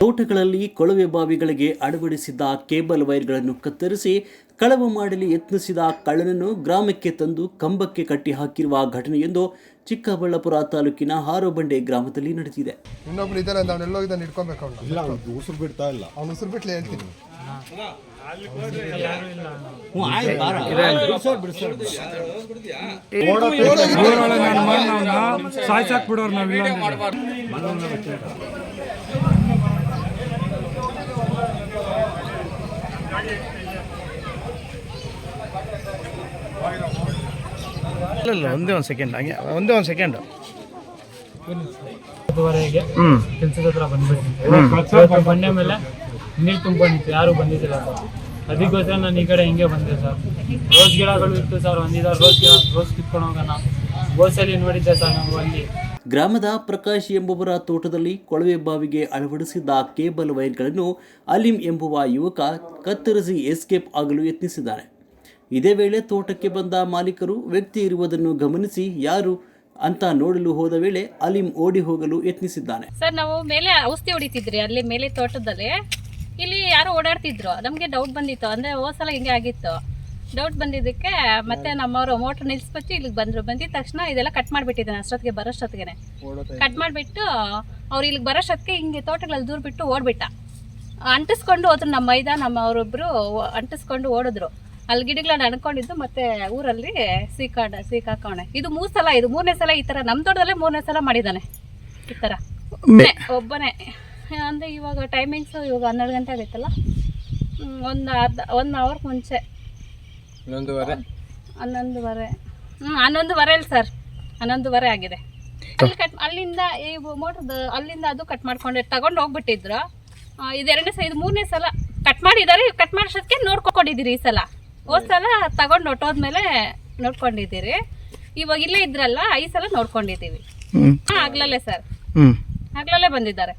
ತೋಟಗಳಲ್ಲಿ ಕೊಳವೆ ಬಾವಿಗಳಿಗೆ ಅಳವಡಿಸಿದ್ದ ಕೇಬಲ್ ವೈರ್ಗಳನ್ನು ಕತ್ತರಿಸಿ ಕಳವು ಮಾಡಲು ಯತ್ನಿಸಿದ ಕಳ್ಳನನ್ನು ಗ್ರಾಮಕ್ಕೆ ತಂದು ಕಂಬಕ್ಕೆ ಕಟ್ಟಿ ಹಾಕಿರುವ ಘಟನೆಯೊಂದು ಚಿಕ್ಕಬಳ್ಳಾಪುರ ತಾಲೂಕಿನ ಹಾರೋಬಂಡೆ ಗ್ರಾಮದಲ್ಲಿ ನಡೆದಿದೆ. ಇನ್ನೊಬ್ರು ಇದ್ದಾರೆ ಅವನೆಲ್ಲೋ ಅವ್ನು ಎಲ್ಲೋಗಿದ್ದಾನೆ ಇಟ್ಕೊಬೇಕು ಅವ್ನು. ಇಲ್ಲ ಅವ್ನು ಉಸಿರು ಬಿಡ್ತಾ ಇಲ್ಲ. ಅವ್ನು ಉಸಿರು ಬಿಟ್ಲೆ ಹೇಳ್ತೀನಿ. ಸಾಯ್ಸಾಕ್ ಬಿಡೋರು ನಾವಿಲ್ಲ ಇಲ್ಲ ಒಂದೇ ಒಂದು ಸೆಕೆಂಡ್ ಹಂಗೆ ಒಂದೇ ಒಂದು ಸೆಕೆಂಡ್ ಹತ್ತುವರೆಗೆ ಕೆಲ್ಸದ ಹತ್ರ ಬಂದ್ಬಿಟ್ಟು ಬಂಡೆ ಮೇಲೆ ನೀರು ತುಂಬಿತ್ತು ಯಾರು ಬಂದಿದ್ದಿಲ್ಲ ಸರ್. ಅದಕ್ಕೋಸ್ಕರ ನಾನು ಈ ಕಡೆ ಹಿಂಗೆ ಬಂದೆ ಸರ್. ರೋಸ್ ಗಿಡಗಳು ಇತ್ತು ಸರ್ ಒಂದಿದ ರೋಸ್ ಗಿಡ ರೋಸ್ ಕಿತ್ಕೊಂಡು ಹೋಗೋಣ. ಬೋಸಲ್ಲಿ ನೋಡಿದ್ದೆ ಸರ್ ನಾವು ಅಲ್ಲಿ. ಗ್ರಾಮದ ಪ್ರಕಾಶ್ ಎಂಬುವರ ತೋಟದಲ್ಲಿ ಕೊಳವೆ ಬಾವಿಗೆ ಅಳವಡಿಸಿದ್ದ ಕೇಬಲ್ ವೈರ್ಗಳನ್ನು ಅಲಿಂ ಎಂಬುವ ಯುವಕ ಕತ್ತರಿಸಿ ಎಸ್ಕೇಪ್ ಆಗಲು ಯತ್ನಿಸಿದ್ದಾನೆ ಇದೇ ವೇಳೆ ತೋಟಕ್ಕೆ ಬಂದ ಮಾಲೀಕರು ವ್ಯಕ್ತಿ ಇರುವುದನ್ನು ಗಮನಿಸಿ ಯಾರು ಅಂತ ನೋಡಲು ಹೋದ ವೇಳೆ ಅಲಿಂ ಓಡಿ ಹೋಗಲು ಯತ್ನಿಸಿದ್ದಾನೆ. ಸರ್ ನಾವು ಮೇಲೆ ಔಷಧಿ ಹೊಡಿತಿದ್ರಿ ಅಲ್ಲಿ ಮೇಲೆ ತೋಟದಲ್ಲಿ. ಇಲ್ಲಿ ಯಾರೋ ಓಡಾಡ್ತಿದ್ರು ನಮಗೆ ಡೌಟ್ ಬಂದಿತ್ತು ಅಂದ್ರೆ ಹೋದ್ ಸಲ ಹಿಂಗೆ ಆಗಿತ್ತು. ಡೌಟ್ ಬಂದಿದ್ದಕ್ಕೆ ಮತ್ತೆ ನಮ್ಮವರು ಮೋಟರ್ ನಿಲ್ಸ್ಬಚ್ಚಿ ಇಲ್ಲಿಗೆ ಬಂದ್ರು. ಬಂದಿದ ತಕ್ಷಣ ಇದೆಲ್ಲ ಕಟ್ ಮಾಡಿಬಿಟ್ಟಿದ್ದಾನೆ ಅಷ್ಟೊತ್ತಿಗೆ ಬರೋಷ್ಟೊತ್ತಿಗೆ ಕಟ್ ಮಾಡಿಬಿಟ್ಟು ಅವ್ರು ಇಲ್ಲಿಗೆ ಬರೋಷ್ಟೊತ್ತಿಗೆ ಹಿಂಗೆ ತೋಟಗಳಲ್ಲಿ ದೂರ ಬಿಟ್ಟು ಓಡ್ಬಿಟ್ಟ. ಅಂಟಿಸ್ಕೊಂಡು ಹೋದ್ರು ನಮ್ಮ ಮೈದ ನಮ್ಮ ಅವರೊಬ್ರು ಅಂಟಿಸ್ಕೊಂಡು ಓಡಿದ್ರು. ಅಲ್ಲಿ ಗಿಡಗಳನ್ನ ಅನ್ಕೊಂಡಿದ್ದು ಮತ್ತೆ ಊರಲ್ಲಿ ಸೀಕಾಡ ಸೀಕಾಕೋಣೆ ಇದು ಮೂರ್ ಸಲ ಇದು ಮೂರನೇ ಸಲ ಈ ತರ. ನಮ್ ತೋಟದಲ್ಲೇ ಮೂರನೇ ಸಲ ಮಾಡಿದಾನೆ ಈ ತರ. ಒಬ್ಬನೇ. ಅಂದ್ರೆ ಇವಾಗ ಟೈಮಿಂಗ್ಸ್ ಇವಾಗ ಹನ್ನೆರಡು ಗಂಟೆ ಆಗೈತಲ್ಲ? ಒಂದು ಅರ್ಧ ಒನ್ ಅವರ್ ಮುಂಚೆ. ಹನ್ನೊಂದುವರೆ. ಹ್ಞೂ ಹನ್ನೊಂದುವರೆಲಿ ಸರ್ ಹನ್ನೊಂದುವರೆ ಆಗಿದೆ. ಅಲ್ಲಿ ಕಟ್ ಅಲ್ಲಿಂದ ಈ ಮೋಟ್ರದ್ದು ಅಲ್ಲಿಂದ ಅದು ಕಟ್ ಮಾಡ್ಕೊಂಡು ತಗೊಂಡು ಹೋಗ್ಬಿಟ್ಟಿದ್ರು. ಇದೆರಡನೇ ಇದು ಎರಡನೇ ಸಲ ಇದು ಮೂರನೇ ಸಲ. ಕಟ್ ಮಾಡಿದ್ದಾರೆ ಕಟ್ ಮಾಡಿಸೋದಕ್ಕೆ ನೋಡ್ಕೊಂಡಿದ್ದೀರಿ ಈ ಸಲ. ಹೋದ್ ಸಲ ತಗೊಂಡು ಹೊಟ್ಟೋದ್ಮೇಲೆ ನೋಡ್ಕೊಂಡಿದ್ದೀರಿ. ಇವಾಗ ಇಲ್ಲೇ ಇದ್ರಲ್ಲ ಈ ಸಲ ನೋಡ್ಕೊಂಡಿದ್ದೀವಿ. ಹಾಂ ಆಗ್ಲಲ್ಲೇ ಸರ್. ಹ್ಞೂ ಆಗ್ಲಲ್ಲೇ ಬಂದಿದ್ದಾರೆ.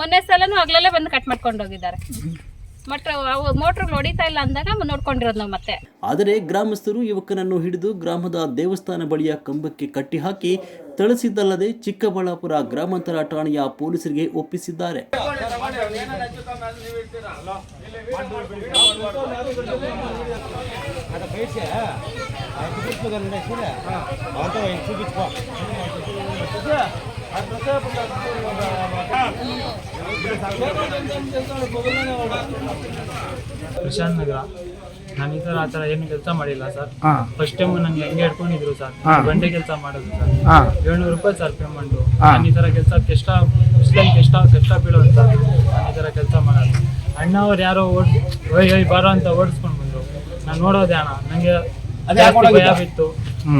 ಮೊನ್ನೆ ಸಲನು ಆಗ್ಲಲ್ಲೇ ಬಂದು ಕಟ್ ಮಾಡ್ಕೊಂಡು ಹೋಗಿದ್ದಾರೆ. ಮಟ್ರ ಅವು ಮೋಟ್ರುಗಳು ಹೊಡಿತಾ ಇಲ್ಲ ಅಂದಾಗ ನೋಡ್ಕೊಂಡಿರೋದು ನಾವು ಮತ್ತೆ. ಆದರೆ ಗ್ರಾಮಸ್ಥರು ಯುವಕನನ್ನು ಹಿಡಿದು ಗ್ರಾಮದ ದೇವಸ್ಥಾನ ಬಳಿಯ ಕಂಬಕ್ಕೆ ಕಟ್ಟಿ ಹಾಕಿ ಥಳಿಸಿದ್ದಲ್ಲದೆ ಚಿಕ್ಕಬಳ್ಳಾಪುರ ಗ್ರಾಮಾಂತರ ಠಾಣೆಯ ಪೊಲೀಸರಿಗೆ ಒಪ್ಪಿಸಿದ್ದಾರೆ. ಪ್ರಶಾಂತ್ ನಗರ. ನಾನು ಈ ಥರ ಆ ಥರ ಏನು ಕೆಲಸ ಮಾಡಿಲ್ಲ ಸರ್. ಫಸ್ಟ್ ಟೈಮ್ ನಂಗೆ ಹೆಂಗೆ ಹಿಡ್ಕೊಂಡಿದ್ರು ಸರ್. ಬಂಡೆ ಕೆಲಸ ಮಾಡೋದು ಸರ್. ಏಳ್ನೂರು ರೂಪಾಯಿ ಸರ್ ಪೇಮೆಂಟು. ನಾನು ಈ ಥರ ಕೆಲಸ ಕಷ್ಟ ಮುಸ್ಲಿಮ್ ಕಷ್ಟ ಕಷ್ಟ ಬೀಳೋದು ಸರ್ ನಾನು ಈ ಥರ ಕೆಲಸ ಮಾಡೋದು ಅಣ್ಣ ಅವ್ರು ಯಾರೋ ಓಡ್ ಒಯ್ ಹೋಯ್ ಬಾರೋ ಅಂತ ಓಡಿಸ್ಕೊಂಡು ನಾನು ನೋಡೋದೆ ಅಣ್ಣ. ನನಗೆ ಜಾಸ್ತಿ ಭಯ ಬಿತ್ತು.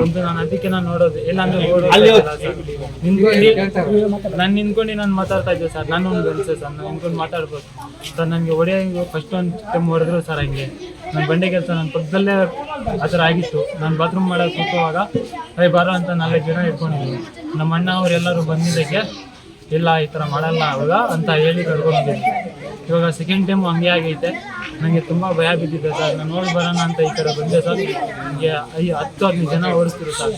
ಒಂದು ನಾನು ಅದಕ್ಕೆ ನಾನು ನೋಡೋದು. ಇಲ್ಲಾಂದ್ರೆ ನಿಂತ್ಕೊಂಡು ನಾನು ನಿಂತ್ಕೊಂಡು ನಾನು ಮಾತಾಡ್ತಾ ಇದ್ದೆ ಸರ್. ನಾನು ಒಂದು ಅನ್ಸೆ ಸರ್. ನಾನು ನಿಂತ್ಕೊಂಡು ಮಾತಾಡ್ಬೋದು. ಸರ್ ನನಗೆ ಹೊಡೆಯೋ ಫಸ್ಟ್ ಒಂದು ಟೈಮ್ ಹೊಡೆದ್ರು ಸರ್ ಹಂಗೆ. ನನ್ನ ಬಂಡೆ ಕೆಲಸ ನನ್ನ ಪಕ್ಕದಲ್ಲೇ ಆ ಥರ ಆಗಿತ್ತು. ನಾನು ಬಾತ್ರೂಮ್ ಮಾಡೋಕೆ ಕೂತುವಾಗ ಅಯ್ಯ ಬಾರೋ ಅಂತ ನಾಲ್ಕು ಜನ ಇಟ್ಕೊಂಡಿದ್ದೀನಿ ನಮ್ಮ ಅಣ್ಣ ಅವರೆಲ್ಲರೂ ಬಂದಿದ್ದಕ್ಕೆ ಇಲ್ಲ ಈ ಥರ ಮಾಡಲ್ಲ ಅವಾಗ ಅಂತ ಹೇಳಿ ಕರ್ಕೊಂಡಿದ್ದೀನಿ ಇವಾಗ ಸೆಕೆಂಡ್ ಟೈಮ್ ಹಂಗೆ ಆಗೈತೆ. ನನಗೆ ತುಂಬ ಭಯ ಬಿದ್ದಿದೆ ಸರ್. ನಾನು ನೋಡಿ ಬರೋಣ ಅಂತ ಈ ಕಡೆ ಬಂದೆ ಸರ್. ನನಗೆ ಐ ಹತ್ತು ಹದಿನೈದು ಜನ ಓಡಿಸ್ತಿರು ಸರ್.